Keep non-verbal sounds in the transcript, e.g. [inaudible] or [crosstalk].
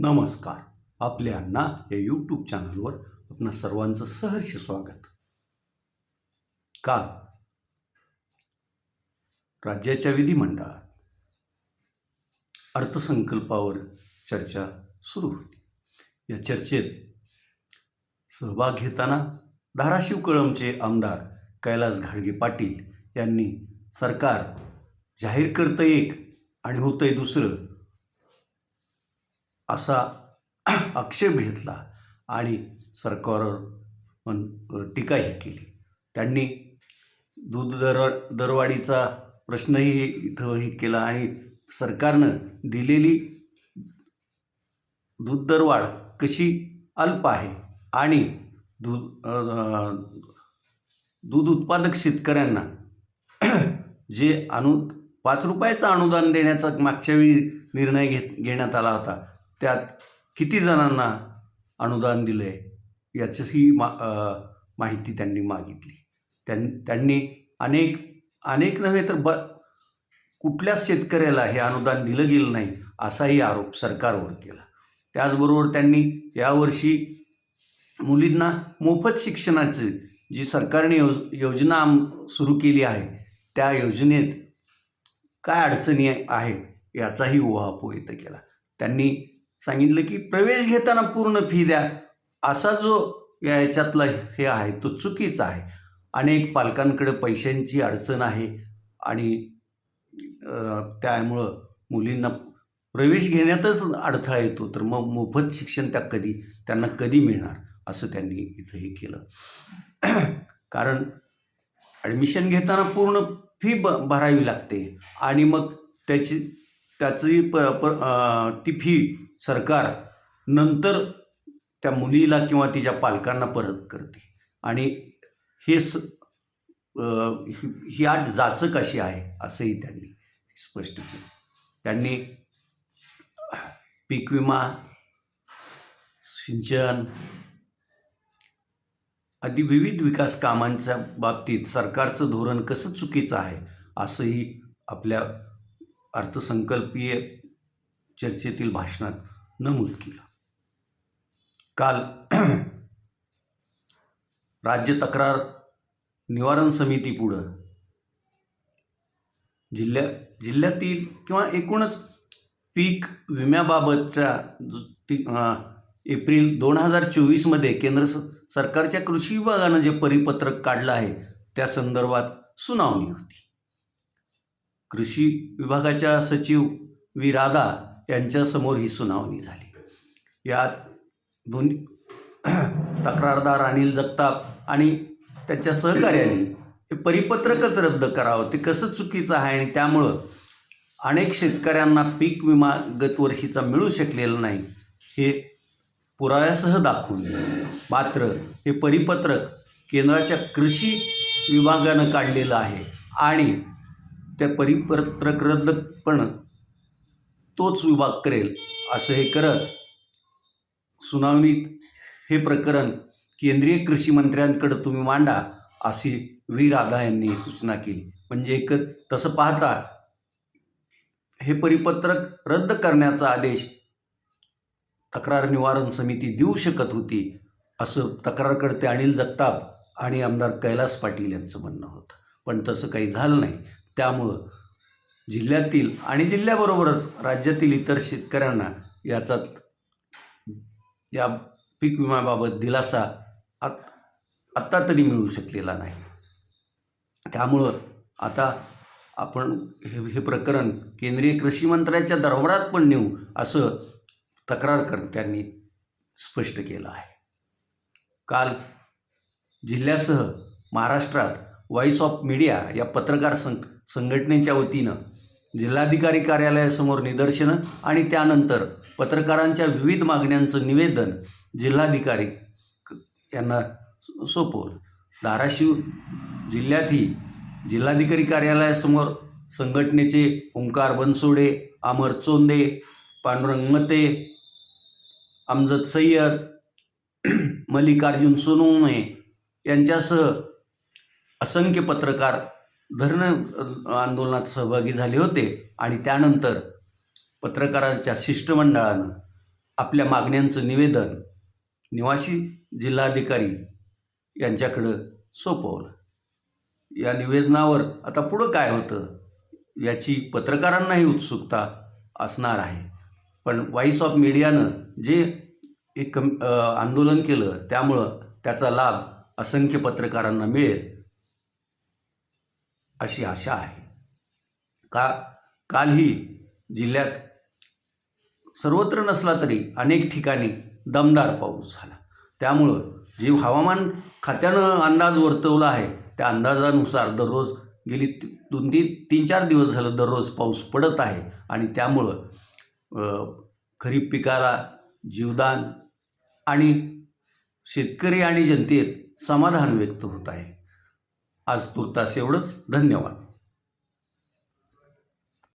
नमस्कार. आपल्या अण्णा या यूट्यूब चॅनलवर आपणा सर्वांचं सहर्ष स्वागत. काल राज्याच्या विधिमंडळात अर्थसंकल्पावर चर्चा सुरू होती. या चर्चेत सहभाग घेताना धाराशिव कळमचे आमदार कैलास घाडगे पाटील यांनी सरकार जाहीर करतं एक आणि होतंय दुसरं असा [clears throat] आक्षेप घेतला आणि सरकारवर पण टीकाही केली. त्यांनी दूध दर दरवाढीचा प्रश्नही इथं हे केला आणि सरकारनं दिलेली दूध दरवाढ कशी अल्प आहे आणि दूध दूध उत्पादक शेतकऱ्यांना [clears throat] जे अनु पाच रुपयाचं अनुदान देण्याचा मागच्या वेळी निर्णय घेत घेण्यात आला होता त्यात किती जणांना अनुदान दिलं आहे याचीही मा माहिती त्यांनी मागितली. त्यां त्यांनी अनेक अनेक नव्हे तर ब कुठल्याच शेतकऱ्याला हे अनुदान दिलं गेलं नाही असाही आरोप सरकारवर केला. त्याचबरोबर त्यांनी यावर्षी मुलींना मोफत शिक्षणाची जी सरकारने योज योजना आम- सुरू केली आहे त्या योजनेत काय अडचणी आहेत याचाही उहापोह इथं केला. त्यांनी सांगितलं की प्रवेश घेताना पूर्ण फी द्या. असा जो या याच्यातला हे आहे तो चुकीचा आहे. अनेक पालकांकडे पैशांची अडचण आहे आणि त्यामुळं मुलींना प्रवेश घेण्यातच अडथळा येतो. तर मग मोफत शिक्षण त्या कधी त्यांना कधी मिळणार? असं त्यांनी इथं हे केलं. कारण ॲडमिशन घेताना पूर्ण फी ब भरावी लागते. आणि मग त्याची त्याची प प ती फी सरकार नंतर त्या मुलीला किंवा तिच्या पालकांना परत करते. आणि हे स ही ही आठ जाचक अशी आहे असंही त्यांनी स्पष्ट केलं. त्यांनी पीक विमा सिंचन आदी विविध विकास कामांच्या बाबतीत सरकारचं धोरण कसं चुकीचं आहे असंही आपल्या अर्थसंकल्पीय चर्चेतील भाषणात नमूद केलं. काल [clears throat] राज्य तक्रार निवारण समितीपुढं जिल्ह्या जिल्ह्यातील किंवा एकूणच पीक विम्याबाबतच्या एप्रिल दोन हजार चोवीसमध्ये केंद्र सरकारच्या कृषी विभागानं जे परिपत्रक काढलं आहे त्या संदर्भात सुनावणी होती. कृषी विभागाच्या सचिव वी राधा यांच्यासमोर ही सुनावणी झाली. यात दोन्ही [clears throat] तक्रारदार अनिल जगताप आणि त्यांच्या सहकार्याने हे परिपत्रकच रद्द करावं. ते कसं चुकीचं आहे आणि त्यामुळं अनेक शेतकऱ्यांना पीक विमा गतवर्षीचा मिळू शकलेला नाही हे पुराव्यासह दाखवून मात्र हे परिपत्रक केंद्राच्या कृषी विभागानं काढलेलं आहे आणि त्या परिपत्रक रद्द पण तोच विभाग करेल असं हे करत सुनावणीत हे प्रकरण केंद्रीय कृषी मंत्र्यांकडं तुम्ही मांडा अशी व्ही. राधा यांनी सूचना केली. म्हणजे एक तसं पाहता हे परिपत्रक रद्द करण्याचा आदेश तक्रार निवारण समिती देऊ शकत होती असं तक्रारकर्ते अनिल जगताप आणि आमदार कैलास पाटील यांचं म्हणणं होतं. पण तसं काही झालं नाही. त्यामुळं जिल्ह्यातील आणि जिल्ह्याबरोबरच राज्यातील इतर शेतकऱ्यांना याचा या पीक विम्याबाबत दिलासा आत आत्ता तरी मिळू शकलेला नाही. त्यामुळं आता आपण हे हे प्रकरण केंद्रीय कृषी मंत्र्याच्या दरबारात पण नेऊ असं तक्रारकर्त्यांनी स्पष्ट केलं आहे. काल जिल्ह्यासह महाराष्ट्रात व्हॉईस ऑफ मीडिया या पत्रकार सं संघटनेच्या वतीनं जिल्हाधिकारी कार्यालयासमोर निदर्शनं आणि त्यानंतर पत्रकारांच्या विविध मागण्यांचं निवेदन जिल्हाधिकारी यांना सोपवलं. धाराशिव जिल्ह्यातही जिल्हाधिकारी कार्यालयासमोर संघटनेचे ओंकार बनसोडे अमर चोंदे पांडुरंग मते अमजद सय्यद मल्लिकार्जुन सोनवणे यांच्यासह असंख्य पत्रकार धरण आंदोलनात सहभागी झाले होते आणि त्यानंतर पत्रकारांच्या शिष्टमंडळानं आपल्या मागण्यांचं निवेदन निवासी जिल्हाधिकारी यांच्याकडं सोपवलं. या निवेदनावर आता पुढं काय होतं याची पत्रकारांनाही उत्सुकता असणार आहे. पण व्हॉईस ऑफ मीडियानं जे एक आंदोलन केलं त्यामुळं त्याचा लाभ असंख्य पत्रकारांना मिळेल. अशी आशा आहे. का कालही जिल्ह्यात सर्वत्र नसला तरी अनेक ठिकाणी दमदार पाऊस झाला. त्यामुळं जे हवामान खात्यानं अंदाज वर्तवला आहे त्या अंदाजानुसार दररोज गेली दोन तीन तीन चार दिवस झालं दररोज पाऊस पडत आहे आणि त्यामुळं खरीप पिकाला जीवदान आणि शेतकरी आणि जनतेत समाधान व्यक्त होत आहे. आज तुर्तास एवढंच. धन्यवाद.